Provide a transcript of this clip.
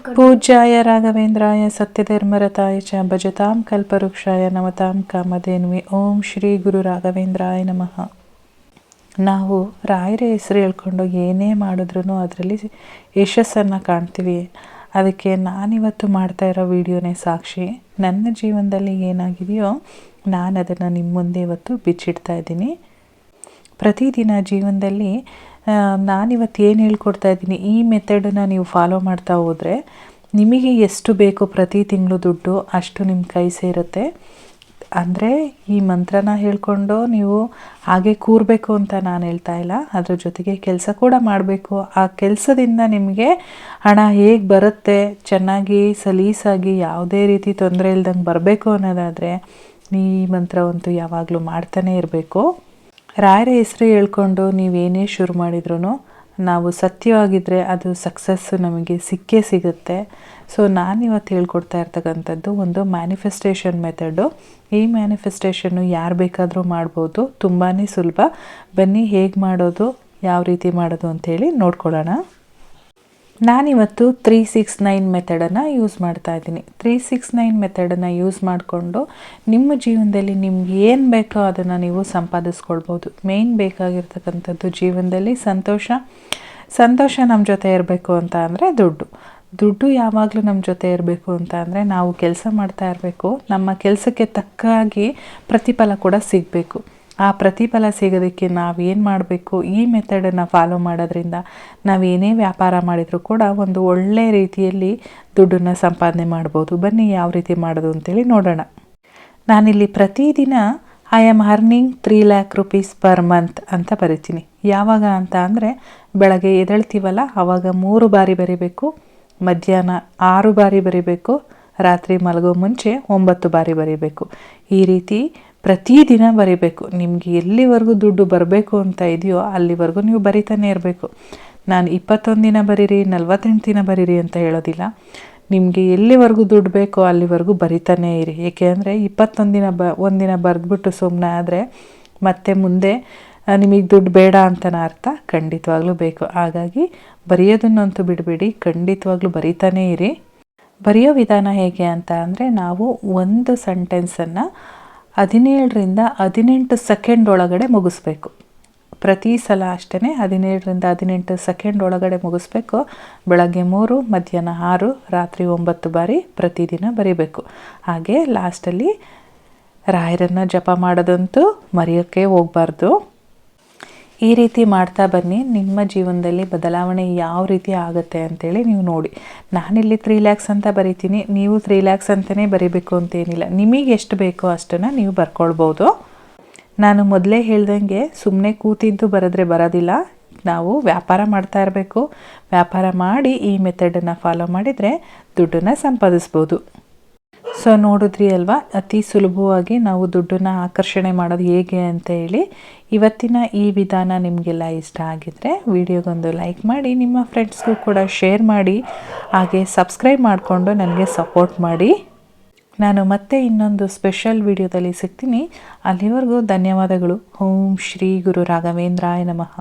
ಪೂಜ್ಯಾಯ ರಾಘವೇಂದ್ರಾಯ ಸತ್ಯಧರ್ಮರತಾಯ ಚ ಭಜತಾಂ ಕಲ್ಪವೃಕ್ಷಾಯ ನಮತಾಂ ಕಾಮಧೇನ್ವಿ. ಓಂ ಶ್ರೀ ಗುರು ರಾಘವೇಂದ್ರಾಯ ನಮಃ. ನಾವು ರಾಯರ ಹೆಸರು ಹೇಳ್ಕೊಂಡು ಏನೇ ಮಾಡಿದ್ರೂ ಅದರಲ್ಲಿ ಯಶಸ್ಸನ್ನು ಕಾಣ್ತೀವಿ. ಅದಕ್ಕೆ ನಾನಿವತ್ತು ಮಾಡ್ತಾ ಇರೋ ವಿಡಿಯೋನೇ ಸಾಕ್ಷಿ. ನನ್ನ ಜೀವನದಲ್ಲಿ ಏನಾಗಿದೆಯೋ ನಾನು ಅದನ್ನು ನಿಮ್ಮ ಮುಂದೆ ಇವತ್ತು ಬಿಚ್ಚಿಡ್ತಾ ಇದ್ದೀನಿ. ಪ್ರತಿದಿನ ಜೀವನದಲ್ಲಿ ನಾನಿವತ್ತು ಏನು ಹೇಳ್ಕೊಡ್ತಾ ಇದ್ದೀನಿ, ಈ ಮೆಥಡನ್ನ ನೀವು ಫಾಲೋ ಮಾಡ್ತಾ ಹೋದರೆ ನಿಮಗೆ ಎಷ್ಟು ಬೇಕು ಪ್ರತಿ ತಿಂಗಳು ದುಡ್ಡು ಅಷ್ಟು ನಿಮ್ಮ ಕೈ ಸೇರುತ್ತೆ. ಅಂದರೆ ಈ ಮಂತ್ರನ ಹೇಳ್ಕೊಂಡು ನೀವು ಹಾಗೆ ಕೂರಬೇಕು ಅಂತ ನಾನು ಹೇಳ್ತಾ ಇಲ್ಲ, ಅದ್ರ ಜೊತೆಗೆ ಕೆಲಸ ಕೂಡ ಮಾಡಬೇಕು. ಆ ಕೆಲಸದಿಂದ ನಿಮಗೆ ಹಣ ಹೇಗೆ ಬರುತ್ತೆ, ಚೆನ್ನಾಗಿ ಸಲೀಸಾಗಿ ಯಾವುದೇ ರೀತಿ ತೊಂದರೆ ಇಲ್ದಂಗೆ ಬರಬೇಕು ಅನ್ನೋದಾದರೆ ಈ ಮಂತ್ರವಂತೂ ಯಾವಾಗಲೂ ಮಾಡ್ತಾನೇ ಇರಬೇಕು. ರಾಯರ ಹೆಸರು ಹೇಳ್ಕೊಂಡು ನೀವೇನೇ ಶುರು ಮಾಡಿದ್ರು ನಾವು ಸತ್ಯವಾಗಿದ್ದರೆ ಅದು ಸಕ್ಸಸ್ಸು ನಮಗೆ ಸಿಕ್ಕೇ ಸಿಗುತ್ತೆ. ಸೊ ನಾನಿವತ್ತು ಹೇಳ್ಕೊಡ್ತಾ ಇರ್ತಕ್ಕಂಥದ್ದು ಒಂದು ಮ್ಯಾನಿಫೆಸ್ಟೇಷನ್ ಮೆಥಡು ಈ ಮ್ಯಾನಿಫೆಸ್ಟೇಷನ್ನು ಯಾರು ಬೇಕಾದರೂ ಮಾಡ್ಬೋದು. ತುಂಬಾ ಸುಲಭ. ಬನ್ನಿ ಹೇಗೆ ಮಾಡೋದು, ಯಾವ ರೀತಿ ಮಾಡೋದು ಅಂಥೇಳಿ ನೋಡ್ಕೊಳ್ಳೋಣ. ನಾನಿವತ್ತು ತ್ರೀ ಸಿಕ್ಸ್ ನೈನ್ ಮೆಥಡನ್ನು ಯೂಸ್ ಮಾಡ್ತಾ ಇದ್ದೀನಿ. ತ್ರೀ ಸಿಕ್ಸ್ ನೈನ್ ಮೆಥಡನ್ನು ಯೂಸ್ ಮಾಡಿಕೊಂಡು ನಿಮ್ಮ ಜೀವನದಲ್ಲಿ ನಿಮ್ಗೆ ಏನು ಬೇಕೋ ಅದನ್ನು ನೀವು ಸಂಪಾದಿಸ್ಕೊಳ್ಬೋದು. ಮೇಯ್ನ್ ಬೇಕಾಗಿರ್ತಕ್ಕಂಥದ್ದು ಜೀವನದಲ್ಲಿ ಸಂತೋಷ. ಸಂತೋಷ ನಮ್ಮ ಜೊತೆ ಇರಬೇಕು ಅಂತ ಅಂದರೆ ದುಡ್ಡು. ದುಡ್ಡು ಯಾವಾಗಲೂ ನಮ್ಮ ಜೊತೆ ಇರಬೇಕು ಅಂತ ಅಂದರೆ ನಾವು ಕೆಲಸ ಮಾಡ್ತಾ ಇರಬೇಕು. ನಮ್ಮ ಕೆಲಸಕ್ಕೆ ತಕ್ಕಾಗಿ ಪ್ರತಿಫಲ ಕೂಡ ಸಿಗಬೇಕು. ಆ ಪ್ರತಿಫಲ ಸಿಗೋದಕ್ಕೆ ಏನು ಮಾಡಬೇಕು? ಈ ಮೆಥಡನ್ನು ಫಾಲೋ ಮಾಡೋದ್ರಿಂದ ನಾವೇನೇ ವ್ಯಾಪಾರ ಮಾಡಿದರೂ ಕೂಡ ಒಂದು ಒಳ್ಳೆಯ ರೀತಿಯಲ್ಲಿ ದುಡ್ಡನ್ನು ಸಂಪಾದನೆ ಮಾಡ್ಬೋದು. ಬನ್ನಿ ಯಾವ ರೀತಿ ಮಾಡೋದು ಅಂತೇಳಿ ನೋಡೋಣ. ನಾನಿಲ್ಲಿ ಪ್ರತಿದಿನ I am earning three lakh rupees per month ಅಂತ ಬರಿತೀನಿ. ಯಾವಾಗ ಅಂತ ಅಂದರೆ ಬೆಳಗ್ಗೆ ಎದಳ್ತೀವಲ್ಲ ಆವಾಗ ಮೂರು ಬಾರಿ ಬರಿಬೇಕು, ಮಧ್ಯಾಹ್ನ ಆರು ಬಾರಿ ಬರಿಬೇಕು, ರಾತ್ರಿ ಮಲಗೋ ಮುಂಚೆ ಒಂಬತ್ತು ಬಾರಿ ಬರಿಬೇಕು. ಈ ರೀತಿ ಪ್ರತಿದಿನ ಬರಿಬೇಕು. ನಿಮಗೆ ಎಲ್ಲಿವರೆಗೂ ದುಡ್ಡು ಬರಬೇಕು ಅಂತ ಇದೆಯೋ ಅಲ್ಲಿವರೆಗೂ ನೀವು ಬರಿತಾನೆ ಇರಬೇಕು. ನಾನು ಇಪ್ಪತ್ತೊಂದು ದಿನ ಬರೀರಿ, ನಲ್ವತ್ತೆಂಟು ದಿನ ಬರೀರಿ ಅಂತ ಹೇಳೋದಿಲ್ಲ. ನಿಮಗೆ ಎಲ್ಲಿವರೆಗೂ ದುಡ್ಡು ಬೇಕೋ ಅಲ್ಲಿವರೆಗೂ ಬರಿತಾನೇ ಇರಿ. ಏಕೆ ಅಂದರೆ ಇಪ್ಪತ್ತೊಂದು ದಿನ ಬ ಒಂದಿನ ಬರೆದ್ಬಿಟ್ಟು ಸುಮ್ಮನೆ ಆದರೆ ಮತ್ತೆ ಮುಂದೆ ನಿಮಗೆ ದುಡ್ಡು ಬೇಡ ಅಂತನ ಅರ್ಥ ಖಂಡಿತವಾಗ್ಲೂ ಬೇಕು. ಹಾಗಾಗಿ ಬರೆಯೋದನ್ನಂತೂ ಬಿಡಬೇಡಿ. ಖಂಡಿತವಾಗ್ಲೂ ಬರಿತಾನೇ ಇರಿ. ಬರೆಯೋ ವಿಧಾನ ಹೇಗೆ ಅಂತ ಅಂದರೆ ನಾವು ಒಂದು ಸೆಂಟೆನ್ಸನ್ನು ಹದಿನೇಳರಿಂದ ಹದಿನೆಂಟು ಸೆಕೆಂಡ್ ಒಳಗಡೆ ಮುಗಿಸ್ಬೇಕು. ಪ್ರತಿ ಸಲ ಅಷ್ಟೇ ಹದಿನೇಳರಿಂದ ಹದಿನೆಂಟು ಸೆಕೆಂಡ್ ಒಳಗಡೆ ಮುಗಿಸ್ಬೇಕು. ಬೆಳಗ್ಗೆ ಮೂರು, ಮಧ್ಯಾಹ್ನ ಆರು, ರಾತ್ರಿ ಒಂಬತ್ತು ಬಾರಿ ಪ್ರತಿದಿನ ಬರಿಬೇಕು. ಹಾಗೆ ಲಾಸ್ಟಲ್ಲಿ ರಾಯರನ್ನು ಜಪ ಮಾಡೋದಂತೂ ಮರೆಯೋಕ್ಕೆ ಹೋಗಬಾರ್ದು. ಈ ರೀತಿ ಮಾಡ್ತಾ ಬನ್ನಿ. ನಿಮ್ಮ ಜೀವನದಲ್ಲಿ ಬದಲಾವಣೆ ಯಾವ ರೀತಿ ಆಗುತ್ತೆ ಅಂತೇಳಿ ನೀವು ನೋಡಿ. ನಾನಿಲ್ಲಿ ತ್ರೀ ಲ್ಯಾಕ್ಸ್ ಅಂತ ಬರಿತೀನಿ. ನೀವು ತ್ರೀ ಲ್ಯಾಕ್ಸ್ ಅಂತಲೇ ಬರಿಬೇಕು ಅಂತೇನಿಲ್ಲ ನಿಮಗೆ ಎಷ್ಟು ಬೇಕೋ ಅಷ್ಟನ್ನು ನೀವು ಬರ್ಕೊಳ್ಬೋದು. ನಾನು ಮೊದಲೇ ಹೇಳ್ದಂಗೆ ಸುಮ್ಮನೆ ಕೂತಿದ್ದು ಬರೆದ್ರೆ ಬರೋದಿಲ್ಲ. ನಾವು ವ್ಯಾಪಾರ ಮಾಡ್ತಾ ಇರಬೇಕು. ವ್ಯಾಪಾರ ಮಾಡಿ ಈ ಮೆಥಡನ್ನು ಫಾಲೋ ಮಾಡಿದರೆ ದುಡ್ಡನ್ನು ಸಂಪಾದಿಸ್ಬೋದು. ಸೊ ನೋಡಿದ್ರಿ ಅಲ್ವಾ? ಅತಿ ಸುಲಭವಾಗಿ ನಾವು ದುಡ್ಡನ್ನು ಆಕರ್ಷಣೆ ಮಾಡೋದು ಹೇಗೆ ಅಂತ ಹೇಳಿ ಇವತ್ತಿನ ಈ ವಿಧಾನ ನಿಮಗೆಲ್ಲ ಇಷ್ಟ ಆಗಿದ್ರೆ ವಿಡಿಯೋಗೊಂದು ಲೈಕ್ ಮಾಡಿ, ನಿಮ್ಮ ಫ್ರೆಂಡ್ಸ್ಗೂ ಕೂಡ ಶೇರ್ ಮಾಡಿ, ಹಾಗೆ ಸಬ್ಸ್ಕ್ರೈಬ್ ಮಾಡಿಕೊಂಡು ನನಗೆ ಸಪೋರ್ಟ್ ಮಾಡಿ. ನಾನು ಮತ್ತೆ ಇನ್ನೊಂದು ಸ್ಪೆಷಲ್ ವಿಡಿಯೋದಲ್ಲಿ ಸಿಗ್ತೀನಿ. ಅಲ್ಲಿವರೆಗೂ ಧನ್ಯವಾದಗಳು. ಓಂ ಶ್ರೀ ಗುರು ರಾಘವೇಂದ್ರಾಯ ನಮಃ.